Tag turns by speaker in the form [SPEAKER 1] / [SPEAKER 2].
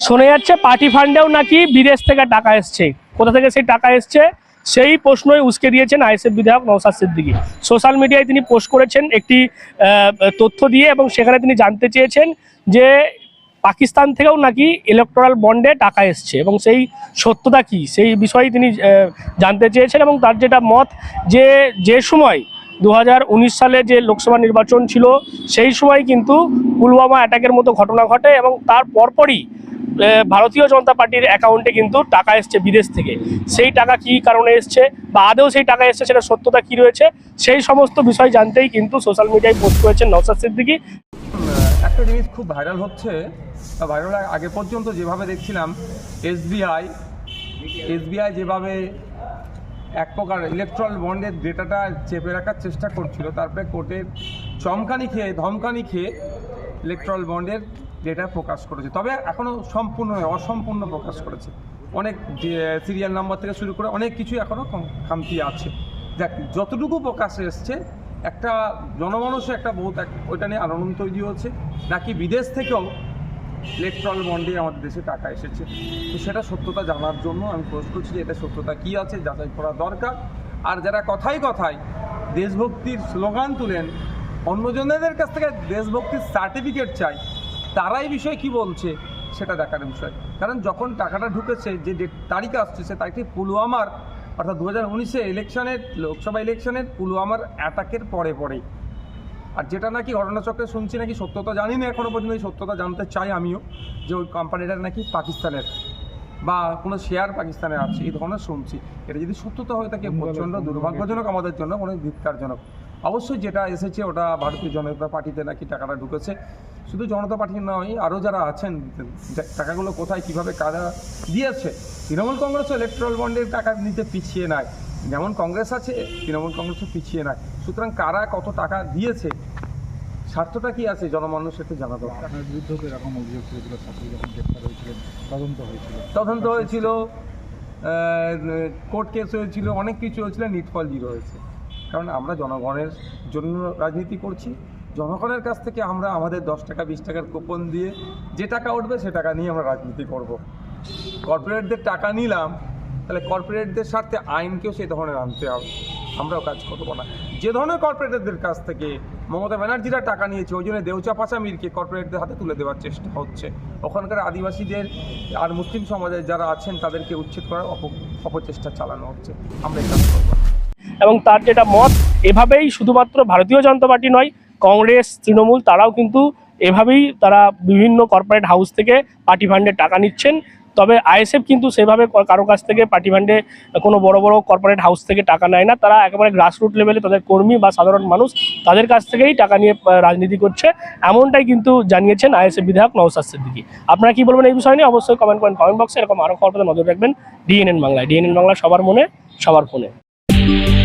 [SPEAKER 1] শোনা যাচ্ছে পার্টি ফান্ডেও নাকি বিদেশ থেকে টাকা এসছে। কোথা থেকে সেই টাকা এসছে? সেই প্রশ্নই উস্কে দিয়েছেন আইএসএফ বিধায়ক নৌসাদ সিদ্দিকী। সোশ্যাল মিডিয়ায় তিনি পোস্ট করেছেন একটি তথ্য দিয়ে এবং সেখানে তিনি জানতে চেয়েছেন যে পাকিস্তান থেকেও নাকি ইলেকট্রাল বন্ডে টাকা এসছে এবং সেই সত্যতা কি? সেই বিষয়ে তিনি জানতে চেয়েছেন এবং তার যেটা মত যে যে সময় দু হাজার উনিশ সালে যে লোকসভা নির্বাচন ছিল, সেই সময় কিন্তু পুলওয়ামা অ্যাটাকের মতো ঘটনা ঘটে এবং তার পরপরই ভারতীয় জনতা পার্টির অ্যাকাউন্টে কিন্তু টাকা এসছে বিদেশ থেকে। সেই টাকা কি কারণে এসছে বা আদেও সেই টাকা এসছে সেটা সত্যতা কি রয়েছে, সেই সমস্ত বিষয় জানতেই কিন্তু সোশ্যাল মিডিয়ায় পোস্ট করেছেন নওসাদ সিদ্দিকি।
[SPEAKER 2] একটা জিনিস খুব ভাইরাল হচ্ছে ভাইরাল আগে পর্যন্ত যেভাবে দেখছিলাম এসবিআই এসবিআই যেভাবে এক প্রকার ইলেকট্রাল বন্ডের ডেটাটা চেপে রাখার চেষ্টা করছিল, তারপরে কোর্টের চমকানি খেয়ে, ধমকানি খেয়ে ইলেকট্রাল বন্ডের ডেটা প্রকাশ করেছে। তবে এখনও সম্পূর্ণ নয়, অসম্পূর্ণ প্রকাশ করেছে। অনেক সিরিয়াল নাম্বার থেকে শুরু করে অনেক কিছু এখনও খামতি আছে। দেখ যতটুকু প্রকাশে এসছে একটা জনমানুষে একটা বহুত ওইটা নিয়ে আনন্দ তৈরি হচ্ছে। নাকি বিদেশ থেকেও ইলেকট্রাল বন্ডে আমাদের দেশে টাকা এসেছে। তো সেটা সত্যতা জানার জন্য আমি পোস্ট করছি যে এটা সত্যতা কী আছে যাচাই করা দরকার। আর যারা কথাই কথায় দেশভক্তির স্লোগান তুলেন অন্যজনদের কাছ থেকে দেশভক্তির সার্টিফিকেট চাই তারাই বিষয়ে কি বলছে সেটা দেখার বিষয়। কারণ যখন টাকাটা ঢুকেছে যে তারিখ আসছে সে তারিখটি পুলওয়ামার অর্থাৎ দু হাজার উনিশে ইলেকশনের লোকসভা ইলেকশনের পুলওয়ামার অ্যাটাকের পরে পরেই আর যেটা নাকি ঘটনাচক্রে শুনছি নাকি সত্যতা জানি না এখনও পর্যন্ত এই সত্যতা জানতে চাই আমিও যে ওই কোম্পানিটা নাকি পাকিস্তানের বা কোনো শেয়ার পাকিস্তানে আছে এই ধরনের শুনছি। এটা যদি সত্যতা হয়ে থাকে প্রচণ্ড দুর্ভাগ্যজনক আমাদের জন্য অনেক ধিক্কারজনক অবশ্যই যেটা এসেছে ওটা ভারতীয় জনতা পার্টিতে নাকি টাকাটা ঢুকেছে। শুধু জনতা পার্টি নয় আরও যারা আছেন টাকাগুলো কোথায় কীভাবে কারা দিয়েছে তৃণমূল কংগ্রেসও ইলেকট্রাল বন্ডের টাকা নিতে পিছিয়ে নাই। যেমন কংগ্রেস আছে তৃণমূল কংগ্রেসও পিছিয়ে নাই। সুতরাং কারা কত টাকা দিয়েছে স্বার্থটা কি আছে জনমানুষের তো জানা দরকার।
[SPEAKER 3] আপনার বিরুদ্ধে এরকম অভিযোগ ছিল ছাত্রী যখন গ্রেপ্তার হয়েছিলেন তদন্ত হয়েছিল।
[SPEAKER 2] তদন্ত হয়েছিল কোর্ট কেস হয়েছিল অনেক কিছু হয়েছিল নিটফল জিরো হয়েছে। কারণ আমরা জনগণের জন্য রাজনীতি করছি। জনগণের কাছ থেকে আমরা আমাদের দশ টাকা, বিশ টাকার কুপন দিয়ে যে টাকা উঠবে সে টাকা নিয়ে আমরা রাজনীতি করব। কর্পোরেটদের টাকা নিলাম, তাহলে কর্পোরেটদের স্বার্থে আইনকেও সেই ধরনের আনতে হবে। আমরাও কাজ করব না। যে ধরনের কর্পোরেটরদের কাছ থেকে মমতা ব্যানার্জিরা টাকা নিয়েছে, ওই জন্য দেউচা পাচামিরকে কর্পোরেটদের হাতে তুলে দেওয়ার চেষ্টা হচ্ছে। ওখানকার আদিবাসীদের আর মুসলিম সমাজের যারা আছেন, তাদেরকে উচ্ছেদ করার অপ- অপচেষ্টা চালানো হচ্ছে। আমরা কাজ করব।
[SPEAKER 1] এবং তার যেটা মত, এভাবেই শুধুমাত্র ভারতীয় জনতা পার্টি নয়, কংগ্রেস, তৃণমূল, তারাও কিন্তু এভাবেই তারা বিভিন্ন কর্পোরেট হাউস থেকে পার্টি ফান্ডে টাকা নিচ্ছেন। তবে আইএসএফ কিন্তু সেভাবে কারও কাছ থেকে পার্টি ফান্ডে কোনো বড় বড় কর্পোরেট হাউস থেকে টাকা নেয় না। তারা একেবারে গ্রাসরুট লেভেলে তাদের কর্মী বা সাধারণ মানুষ তাদের কাছ থেকেই টাকা নিয়ে রাজনীতি করছে। এমনটাই কিন্তু জানিয়েছেন আইএসএফ বিধায়ক নওসাদ সিদ্দিকী। আপনারা কি বলবেন এই বিষয় নিয়ে? অবশ্যই কমেন্ট করেন কমেন্ট বক্সে এরকম আরও খবর নজর রাখবেন। ডিএনএন বাংলায়। ডিএনএন বাংলা সবার মনে, সবার ফোনে। Thank you.